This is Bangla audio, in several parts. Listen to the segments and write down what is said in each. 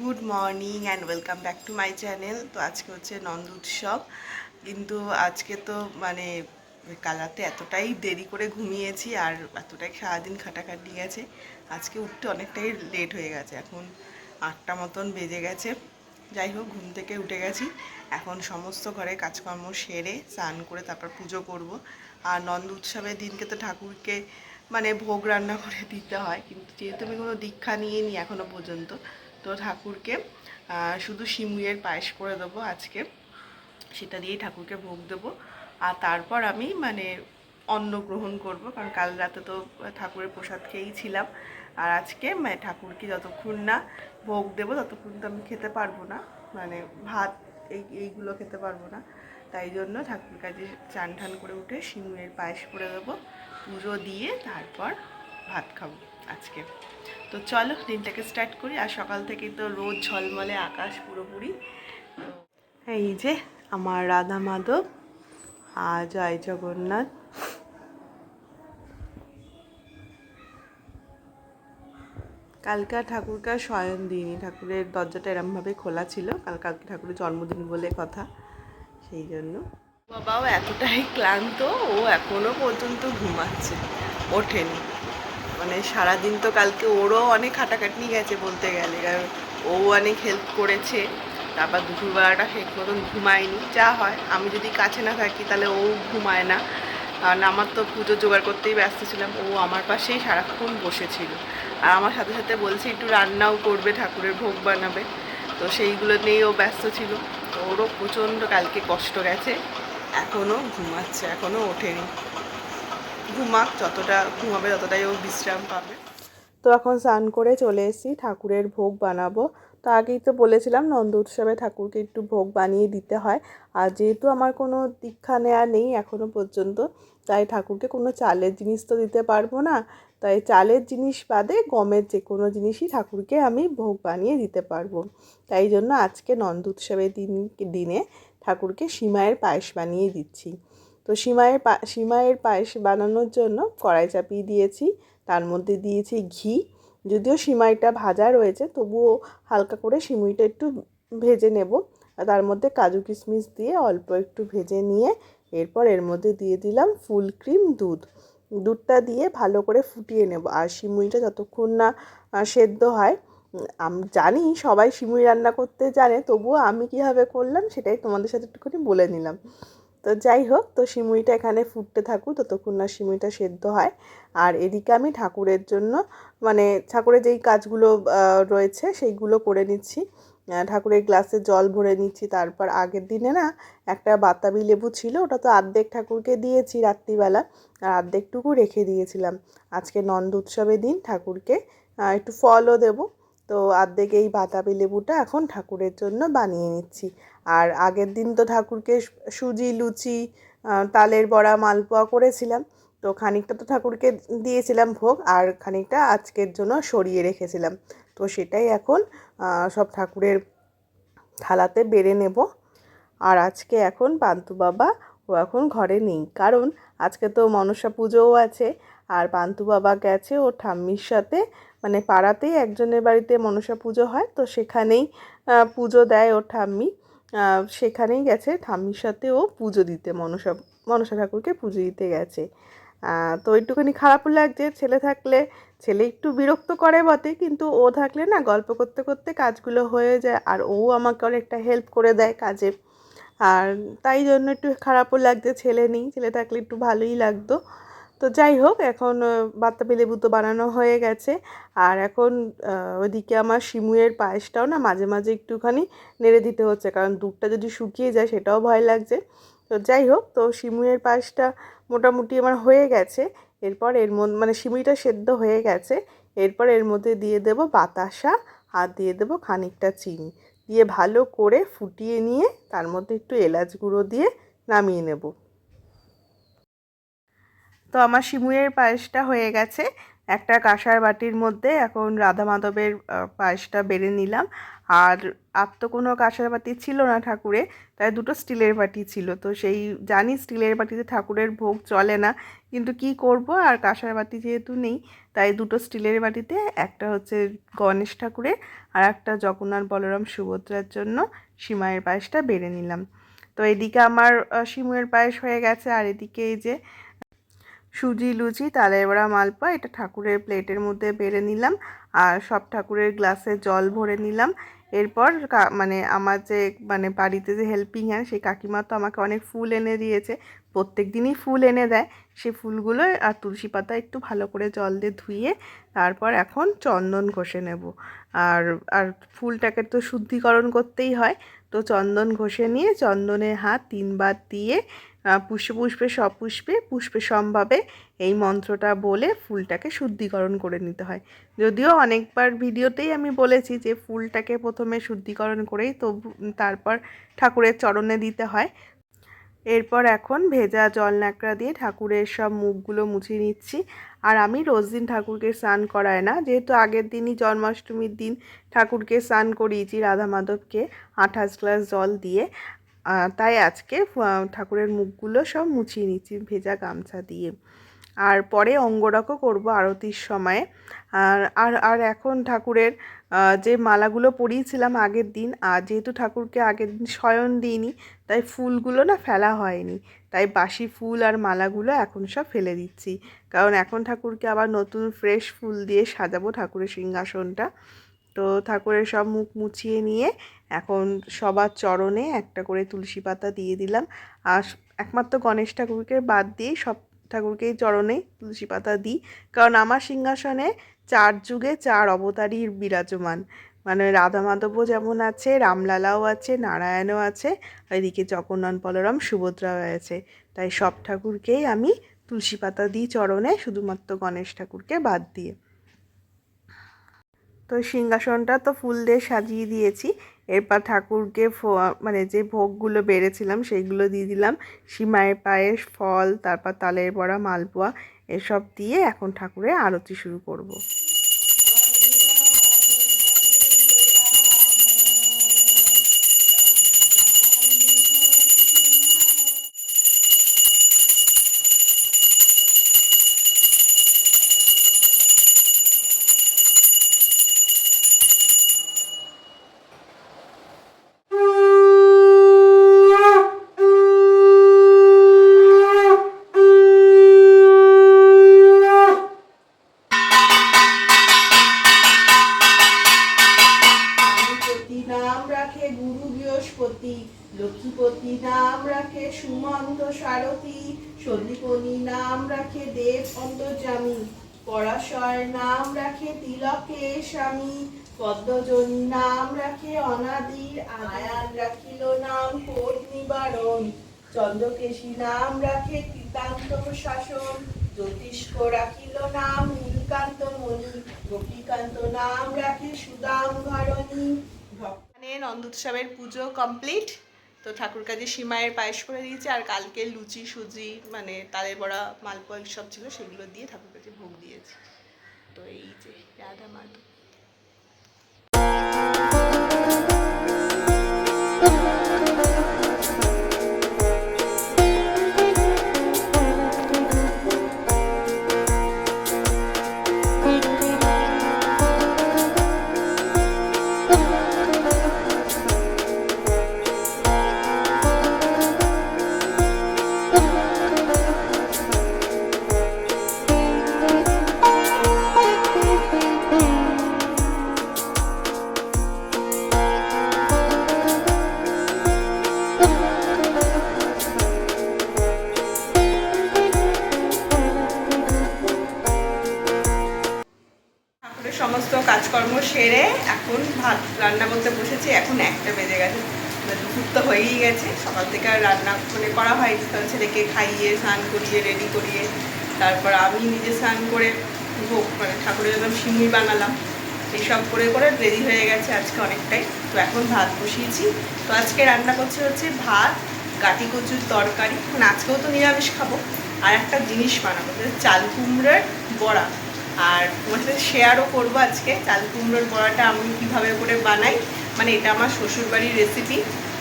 Good morning and welcome back to my channel. তো আজকে হচ্ছে নন্দ উৎসব। কিন্তু আজকে তো মানে কাল রাতে এতটাই দেরি করে ঘুমিয়েছি আর এতটাই সারাদিন খাটাখাটি গেছে। আজকে উঠতে অনেকটাই লেট হয়ে গেছে। এখন আটটা মতন বেজে গেছে। যাই হোক, ঘুম থেকে উঠে গেছি। এখন সমস্ত ঘরে কাজকর্ম সেরে স্নান করে তারপর পুজো করব। আর নন্দ উৎসবের দিনকে তো ঠাকুরকে মানে ভোগ রান্না করে দিতে হয়। কিন্তু যেহেতু আমি কোনো দীক্ষা নিয়ে নিই এখনও পর্যন্ত তো ঠাকুরকে শুধু শিমুয়ের পায়েস করে দেবো আজকে। সেটা দিয়েই ঠাকুরকে ভোগ দেবো। আর তারপর আমি মানে অন্ন গ্রহণ করব, কারণ কাল রাতে তো ঠাকুরের প্রসাদ খেয়েই ছিলাম। আর আজকে মানে ঠাকুরকে যতক্ষণ না ভোগ দেবো, ততক্ষণ তো আমি খেতে পারব না। মানে ভাত এই, এইগুলো খেতে পারব না। তাই জন্য ঠাকুর কাজে চান করে উঠে শিমুয়ের পায়েস করে দেবো। পুজো দিয়ে তারপর ভাত খাব। আজকে। তো চলো, দিনটাকে স্টার্ট করি। আর সকাল থেকেই তো রোদ, ঝলমলে, আকাশ পুরোপুরি। এই যে আমার রাধা মাধব আর জয় জগন্নাথ। কালকে ঠাকুরকে শয়ন দিইনি। ঠাকুরের দরজাটা এরমভাবে খোলা ছিল। কাল কালকে ঠাকুরের জন্মদিন বলে কথা। সেই জন্য। বাবাও এতটাই ক্লান্ত, ও এখনও পর্যন্ত ঘুমাচ্ছে। ওঠেনি। মানে সারাদিন তো কালকে ওরও অনেক খাটাখাটনি গেছে বলতে গেলে। ও অনেক হেল্প করেছে। তারপর দুপুরবেলাটা ঠিক মতন ঘুমায়নি। যা হয়, আমি যদি কাছে না থাকি তাহলে ও ঘুমায় না। কারণ আমার তো পুজো জোগাড় করতেই ব্যস্ত ছিলাম। ও আমার পাশেই সারাক্ষণ বসেছিল। আর আমার সাথে সাথে বলছে, একটু রান্নাও করবে, ঠাকুরের ভোগ বানাবে। তো সেইগুলো নিয়েই ও ব্যস্ত ছিল। ওরও প্রচণ্ড কালকে কষ্ট গেছে। এখনও ঘুমাচ্ছে, এখনও ওঠেনি। ঘুমাক, যতটা ঘুমাবে, ততটাই ও বিশ্রাম পাবে। তো এখন স্নান করে চলে এসেছি, ঠাকুরের ভোগ বানাবো। তো আগেই তো বলেছিলাম, নন্দ উৎসবে ঠাকুরকে একটু ভোগ বানিয়ে দিতে হয়। আর যেহেতু আমার কোনো দীক্ষা নেওয়া নেই এখনও পর্যন্ত, তাই ঠাকুরকে কোনো চালের জিনিস তো দিতে পারব না। তাই চালের জিনিস বাদে গমের যে কোনো জিনিসই ঠাকুরকে আমি ভোগ বানিয়ে দিতে পারব। তাই জন্য আজকে নন্দ উৎসবের দিন, দিনে ঠাকুরকে সীমায়ের পায়েস বানিয়ে দিচ্ছি। তো সিমাইয়ের পা, সিমাইয়ের পায়েস বানানোর জন্য কড়াই চাপিয়ে দিয়েছি। তার মধ্যে দিয়েছি ঘি। যদিও সিমাইটা ভাজা রয়েছে, তবুও হালকা করে সিমুইটা একটু ভেজে নেব। তার মধ্যে কাজু কিশমিশ দিয়ে অল্প একটু ভেজে নিয়ে এরপর এর মধ্যে দিয়ে দিলাম ফুল ক্রিম দুধ। দুধটা দিয়ে ভালো করে ফুটিয়ে নেব। আর সিমুইটা যতক্ষণ না সেদ্ধ হয়, আমি, জানি সবাই সিমুই রান্না করতে জানে, তবুও আমি কীভাবে করলাম সেটাই তোমাদের সাথে একটুখানি বলে নিলাম। তো যাই হোক, তো সিমুইটা এখানে ফুটতে থাকুক, ততক্ষণ না সিমুইটা সেদ্ধ হয়। আর এদিকে আমি ঠাকুরের জন্য মানে ঠাকুরের যেই কাজগুলো রয়েছে সেইগুলো করে নিচ্ছি। ঠাকুরের গ্লাসে জল ভরে নিচ্ছি। তারপর আগের দিনে না, একটা বাতাবি লেবু ছিল, ওটা তো আর্ধেক ঠাকুরকে দিয়েছি রাত্রিবেলা। আর অর্ধেকটুকু রেখে দিয়েছিলাম। আজকে নন্দ উৎসবের দিন, ঠাকুরকে একটু ফলও দেবো। তো অর্ধেক এই বাতাবি লেবুটা এখন ঠাকুরের জন্য বানিয়ে নিচ্ছি। আর আগের দিন তো ঠাকুরকে সুজি, লুচি তালের বড়া, মালপোয়া করেছিলাম। তো খানিকটা তো ঠাকুরকে দিয়েছিলাম ভোগ আর খানিকটা আজকের জন্য সরিয়ে রেখেছিলাম। তো সেটাই এখন সব ঠাকুরের থালাতে বেড়ে নেব। আর আজকে এখন পান্তু বাবা, ও এখন ঘরে নেই। কারণ আজকে তো মনসা পুজোও আছে। আর পান্তু বাবা গেছে ও ঠাম্মির সাথে মানে পাড়াতেই একজনের বাড়িতে মনসা পুজো হয়, তো সেখানেই পুজো দেয় ও ঠাম্মি। সেখানেই গেছে, ঠাম্মির সাথে ও পুজো দিতে, মনসা মনসা ঠাকুরকে পুজো দিতে গেছে। তো একটুখানি খারাপও লাগছে, ছেলে থাকলে, ছেলে একটু বিরক্ত করে বটে, কিন্তু ও থাকলে না গল্প করতে করতে কাজগুলো হয়ে যায়, আর ও আমাকে অনেকটা হেল্প করে দেয় কাজে। আর তাই জন্য একটু খারাপও লাগছে, ছেলে নেই, ছেলে থাকলে একটু ভালোই লাগতো। তো যাই হোক, এখন বাতাবি লেবু তো বানানো হয়ে গেছে। আর এখন ওদিকে আমার শিমুয়ের পায়েসটাও না মাঝে মাঝে একটুখানি নেড়ে দিতে হচ্ছে। কারণ দুধটা যদি শুকিয়ে যায় সেটাও ভয় লাগছে। তো যাই হোক, তো শিমুয়ের পায়েসটা মোটামুটি আমার হয়ে গেছে। এরপর এর মধ্যে মানে শিমুইটা সেদ্ধ হয়ে গেছে। এরপর এর মধ্যে দিয়ে দেব বাতাসা আর দিয়ে দেব খানিকটা চিনি। দিয়ে ভালো করে ফুটিয়ে নিয়ে তার মধ্যে একটু এলাচ গুঁড়ো দিয়ে নামিয়ে নেব। তো আমার শিমুয়ের পায়েসটা হয়ে গেছে। একটা কাঁসার বাটির মধ্যে এখন রাধা মাধবের পায়েসটা বেড়ে নিলাম। আর আর তো কোনো কাঁসার বাটি ছিল না ঠাকুরে তাই দুটো স্টিলের বাটি ছিল। তো সেই জানি স্টিলের বাটিতে ঠাকুরের ভোগ চলে না কিন্তু কি করব? আর কাঁসার বাটি যেহেতু নেই তাই দুটো স্টিলের বাটিতে একটা হচ্ছে গণেশ ঠাকুরের আর একটা জগন্নাথ বলরাম সুভদ্রার জন্য সিমাইয়ের পায়েসটা বেড়ে নিলাম। তো এদিকে আমার আহ, সিমুয়ের পায়েস হয়ে গেছে। আর এদিকে এই যে সুজি, লুচি, তালের বড়া, মালপোয়া এটা ঠাকুরের প্লেটের মধ্যে বেড়ে নিলাম আর সব ঠাকুরের গ্লাসে জল ভরে নিলাম। এরপর মানে আমার যে মানে বাড়িতে যে হেল্পিং হ্যান্ড সেই কাকিমা তো আমাকে অনেক ফুল এনে দিয়েছে। প্রত্যেক দিনই ফুল এনে দেয়। সে ফুলগুলো আর তুলসী পাতা একটু ভালো করে জল দিয়ে ধুয়ে তারপর এখন চন্দন ঘষে নেব। আর আর ফুলটাকে তো শুদ্ধিকরণ করতেই হয়। তো চন্দন ঘষে নিয়ে চন্দনের হাত তিনবার দিয়ে পুষ্পে পুষ্পে সপুষ্পে পুষ্পে সম্ভাবে এই মন্ত্রটা বলে ফুলটাকে শুদ্ধিকরণ করে নিতে হয়। যদিও অনেকবার ভিডিওতেই আমি বলেছি যে ফুলটাকে প্রথমে শুদ্ধিকরণ করেই তো তারপর ঠাকুরের চরণে দিতে হয়। এরপর এখন ভেজা জল ন্যাকড়া দিয়ে ঠাকুরের সব মুখগুলো মুছিয়ে নিচ্ছি। আর আমি রোজ দিন ঠাকুরকে স্নান করাই না। যেহেতু আগের দিনই জন্মাষ্টমীর দিন ঠাকুরকে স্নান করিয়েছি রাধা মাধবকে আঠাশ গ্লাস জল দিয়ে। তাই আজকে ঠাকুরের মুখগুলো সব মুছিয়ে নিচ্ছি ভেজা গামছা দিয়ে। আর পরে অঙ্গরাগও করব আরতির সময়ে। আর আর আর এখন ঠাকুরের যে মালাগুলো পরিয়েছিলাম আগের দিন আর যেহেতু ঠাকুরকে আগের দিন শয়ন দিইনি, তাই ফুলগুলো না ফেলা হয়নি। তাই বাসি ফুল আর মালাগুলো এখন সব ফেলে দিচ্ছি। কারণ এখন ঠাকুরকে আবার নতুন ফ্রেশ ফুল দিয়ে সাজাবো ঠাকুরের সিংহাসনটা। তো ঠাকুরের সব মুখ মুছিয়ে নিয়ে এখন সবার চরণে একটা করে তুলসী পাতা দিয়ে দিলাম। আর একমাত্র গণেশ ঠাকুরকে বাদ দিয়ে সব ঠাকুরকেই চরণে তুলসী পাতা দিই। কারণ আমার সিংহাসনে চার যুগে চার অবতারই বিরাজমান। মানে রাধা মাধবও যেমন আছে, রামলালাও আছে, নারায়ণও আছে এদিকে জগন্নাথ বলরাম, সুভদ্রাও আছে। তাই সব ঠাকুরকেই আমি তুলসী পাতা দিই চরণে, শুধুমাত্র গণেশ ঠাকুরকে বাদ দিয়ে। তো সিংহাসনটা তো ফুল দিয়ে সাজিয়ে দিয়েছি। এরপর ঠাকুরকে মানে যে ভোগগুলো বেড়েছিলাম সেইগুলো দিয়ে দিলাম সিমায়ের পায়েস, ফল, তারপর তালের বড়া, মালপোয়া, এসব দিয়ে এখন ঠাকুরের আরতি শুরু করব। স্বামী, পদ্মজনী নাম রাখে অনাদির, আয়ান রাখিল নাম কোট নিবারণ। চন্দ্রকেশী নাম রাখে কৃতান্ত শাসন। জ্যোতিষ্ক রাখিল নাম নীলকান্ত মণি। গোপীকান্ত নাম রাখে সুদাম ঘরণী এখানে নন্দোৎসবের পুজো কমপ্লিট। তো ঠাকুর কাজে সীমায়ের পায়েস করে দিয়েছে, আর কালকে লুচি, সুজি মানে তালের বড়া মালপোয়া সব ছিল, সেগুলো দিয়ে ঠাকুর কাছে ভোগ দিয়েছে। তো এই যে রাধা মাধব। রান্না করতে বসেছি, এখন একটা বেজে গেছে তো দুপুর তো হয়েই গেছে। সকাল থেকে আর রান্না মানে করা হয়নি কারণ ছেলেকে খাইয়ে, স্নান করিয়ে রেডি করিয়ে, তারপর আমি নিজে স্নান করে ভোগ মানে ঠাকুরের জন্য সিমুই বানালাম। এইসব করে করে রেডি হয়ে গেছে আজকে অনেকটাই। তো এখন ভাত বসিয়েছি। তো আজকে রান্না করছে হচ্ছে ভাত, গাটি কচুর তরকারি। মানে আজকেও তো নিরামিষ খাব। আর একটা জিনিস বানাবো চাল কুমড়োর বড়া। আর তোমার সাথে শেয়ারও করব আজকে। চাল কুমড়োর বড়াটা আমি কীভাবে করে বানাই মানে এটা আমার শ্বশুরবাড়ির রেসিপি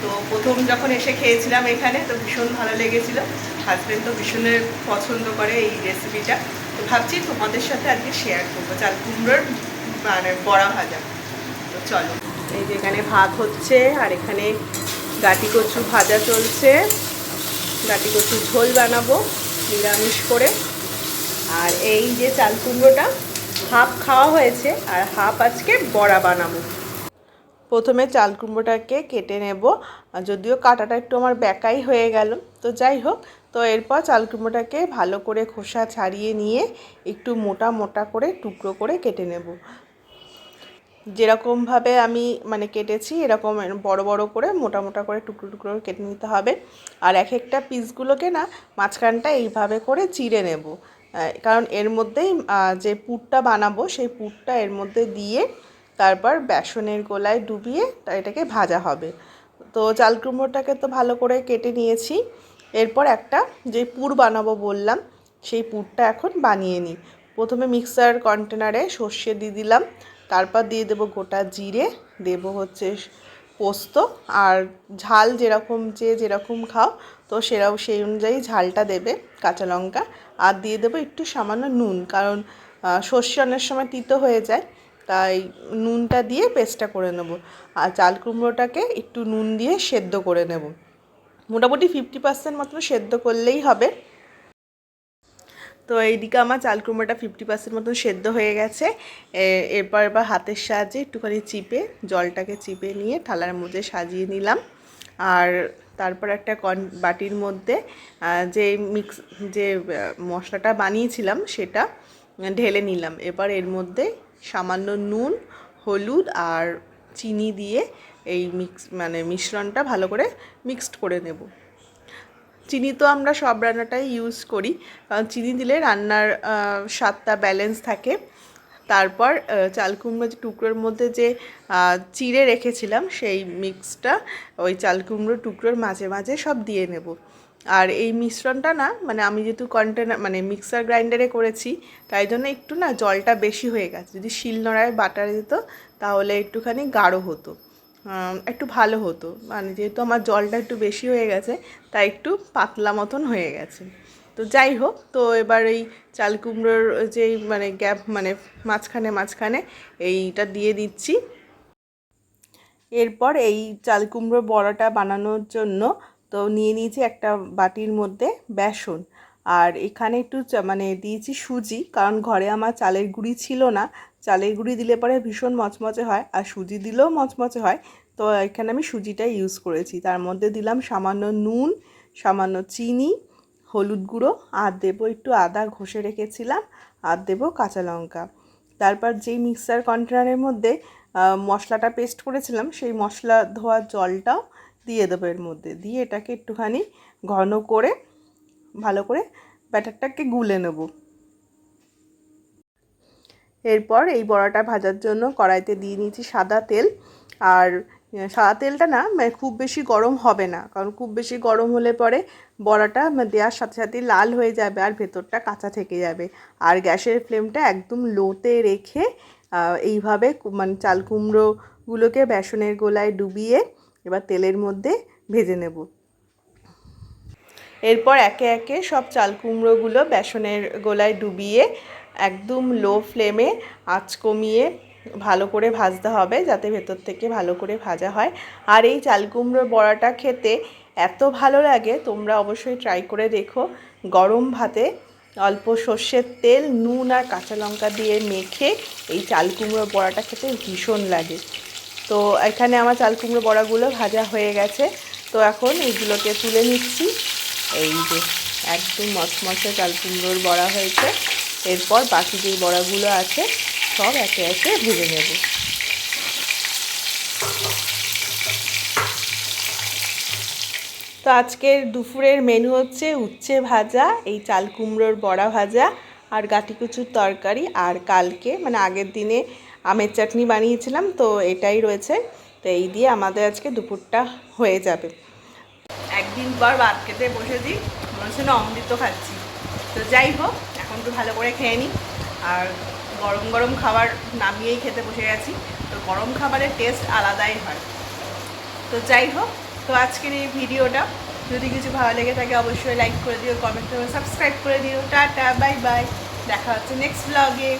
তো প্রথম যখন এসে খেয়েছিলাম এখানে, তো ভীষণ ভালো লেগেছিল। হাজব্যান্ড তো ভীষণের পছন্দ করে এই রেসিপিটা তো ভাবছি তোমাদের সাথে আজকে শেয়ার করব, চাল কুমড়োর মানে বড়া ভাজা। তো চলো। এই যে এখানে ভাত হচ্ছে, আর এখানে গাটি কচু ভাজা চলছে। গাটি কচু ঝোল বানাবো, নিরামিষ করে। আর এই যে চাল কুমড়োটা, হাফ খাওয়া হয়েছে আর হাফ আজকে বড়া বানাবো। প্রথমে চাল কুমড়োটাকে কেটে নেব যদিও কাটাটা একটু আমার ব্যাকাই হয়ে গেল, তো যাই হোক, তো এরপর চাল কুমড়োটাকে ভালো করে খোসা ছাড়িয়ে নিয়ে একটু মোটা মোটা করে টুকরো করে কেটে নেব। যেরকমভাবে আমি মানে কেটেছি, এরকম বড় বড় করে মোটা মোটা করে টুকরো টুকরো করে কেটে নিতে হবে। আর এক একটা পিসগুলোকে না, মাঝখানটা এইভাবে করে চিড়ে নেব। কারণ এর মধ্যেই যে পুরটা বানাবো, সেই পুরটা এর মধ্যে দিয়ে তারপর বেসনের গোলায় ডুবিয়ে এটাকে ভাজা হবে। তো চাল কুমড়োটাকে তো ভালো করে কেটে নিয়েছি। এরপর একটা যে পুর বানাবো বললাম, সেই পুরটা এখন বানিয়ে নিই। প্রথমে মিক্সার কন্টেনারে সর্ষে দিয়ে দিলাম, তারপর দিয়ে দেবো গোটা জিরে, দেবো হচ্ছে পোস্ত, আর ঝাল যেরকম যে যেরকম খাও, তো সেরাও সেই অনুযায়ী ঝালটা দেবে কাঁচা লঙ্কা। আর দিয়ে দেবো একটু সামান্য নুন, কারণ সর্ষে অনেক সময় তিতো হয়ে যায়, তাই নুনটা দিয়ে পেস্টটা করে নেব। আর চাল কুমড়োটাকে একটু নুন দিয়ে সেদ্ধ করে নেব। মোটামুটি ফিফটি পার্সেন্ট মতন সেদ্ধ করলেই হবে। তো এইদিকে আমার চাল কুমড়োটা ফিফটি পার্সেন্ট মতন সেদ্ধ হয়ে গেছে। এরপর এবার হাতের সাহায্যে একটুখানি চিপে, জলটাকে চিপে নিয়ে থালার মধ্যে সাজিয়ে নিলাম। আর তারপর একটা কন, বাটির মধ্যে যে মিক্স যে মশলাটা বানিয়েছিলাম সেটা ঢেলে নিলাম। এবার এর মধ্যে সামান্য নুন, হলুদ আর চিনি দিয়ে এই মিক্স মানে মিশ্রণটা ভালো করে মিক্সড করে নেব। চিনি তো আমরা সব রান্নাটাই ইউজ করি। চিনি দিলে রান্নার স্বাদটা ব্যালেন্স থাকে। তারপর চাল কুমড়ো যে টুকরোর মধ্যে যে চিড়ে রেখেছিলাম, সেই মিক্সটা ওই চাল কুমড়ো টুকরোর মাঝে মাঝে সব দিয়ে নেব। আর এই মিশ্রণটা না মানে আমি যেহেতু কন্টেনার মানে মিক্সার গ্রাইন্ডারে করেছি, তাই জন্য একটু না জলটা বেশি হয়ে গেছে। যদি শিলনোড়ায় বাটা দিত, তাহলে একটুখানি গাঢ় হতো। একটু ভালো হতো। মানে যেহেতু আমার জলটা একটু বেশি হয়ে গেছে, তাই একটু পাতলা মতন হয়ে গেছে। তো যাই হোক, তো এবার এই চাল কুমড়োর যেই মানে গ্যাপ মানে মাঝখানে মাঝখানে এইটা দিয়ে দিচ্ছি। এরপর এই চাল কুমড়োর বড়াটা বানানোর জন্য তো নিয়ে নিয়েছি একটা বাটির মধ্যে বেসন। আর এখানে একটু মানে দিয়েছি সুজি, কারণ ঘরে আমার চালের গুঁড়ি ছিল না। চালের গুঁড়ি দিলে পরে ভীষণ মচমচে হয়, আর সুজি দিলেও মচমচে হয়। তো এখানে আমি সুজিটা ইউজ করেছি। তার মধ্যে দিলাম সামান্য নুন, সামান্য চিনি হলুদ গুঁড়ো, আর দেবো একটু আদা ঘষে রেখেছিলাম, আর দেবো কাঁচা লঙ্কা। তারপর যেই মিক্সার কন্টেনারের মধ্যে মশলাটা পেস্ট করেছিলাম, সেই মশলা ধোয়ার জলটাও দিয়ে দেবো এর মধ্যে। দিয়ে এটাকে একটুখানি ঘন করে, ভালো করে ব্যাটারটাকে গুলে নেব। এরপর এই বড়াটা ভাজার জন্য কড়াইতে দিয়ে নিয়েছি সাদা তেল, আর সাদা তেলটা না মানে খুব বেশি গরম হবে না, কারণ খুব বেশি গরম হলে পরে বড়াটা মানে দেওয়ার সাথে সাথে লাল হয়ে যাবে আর ভেতরটা কাঁচা থেকে যাবে। আর গ্যাসের ফ্লেমটা একদম লোতে রেখে এইভাবে মানে চাল কুমড়োগুলোকে বেসনের গোলায় ডুবিয়ে এবার তেলের মধ্যে ভেজে নেব। এরপর একে একে সব চাল কুমড়োগুলো বেসনের গোলায় ডুবিয়ে একদম লো ফ্লেমে আঁচ কমিয়ে ভালো করে ভাজতে হবে যাতে ভেতর থেকে ভালো করে ভাজা হয়। আর এই চাল কুমড়োর বড়াটা খেতে এত ভালো লাগে, তোমরা অবশ্যই ট্রাই করে দেখো। গরম ভাতে অল্প সর্ষের তেল, নুন আর কাঁচা লঙ্কা দিয়ে মেখে এই চাল কুমড়োর বড়াটা খেতে ভীষণ লাগে। তো এখানে আমার চাল কুমড়ো বড়াগুলো ভাজা হয়ে গেছে। তো এখন এইগুলোকে তুলে নিচ্ছি। এই যে একদম মচমচে চাল কুমড়োর বড়া হয়েছে। এরপর বাকি যে বড়াগুলো আছে সব একে একে ভেজে নেব। তো আজকের দুপুরের মেনু হচ্ছে উচ্ছে ভাজা, এই চাল কুমড়োর বড়া ভাজা আর গাটি কচুর তরকারি। আর কালকে মানে আগের দিনে আমের চাটনি বানিয়েছিলাম, তো এটাই রয়েছে। তো এই দিয়ে আমাদের আজকে দুপুরটা হয়ে যাবে। একদিন পর ভাত খেতে বসেছি, মনে হচ্ছে না অমৃত খাচ্ছি। তো যাই হোক, এখন তো ভালো করে খেয়ে নিই। আর গরম গরম খাবার নামিয়েই খেতে বসে গেছি। তো গরম খাবারের টেস্ট আলাদাই হয়। তো যাই হোক, তো আজকের এই ভিডিওটা। যদি কিছু ভালো লেগে থাকে, অবশ্যই লাইক করে দিও কমেন্ট করে সাবস্ক্রাইব করে দিও। টাটা বাই বাই দেখা হচ্ছে নেক্সট ব্লগে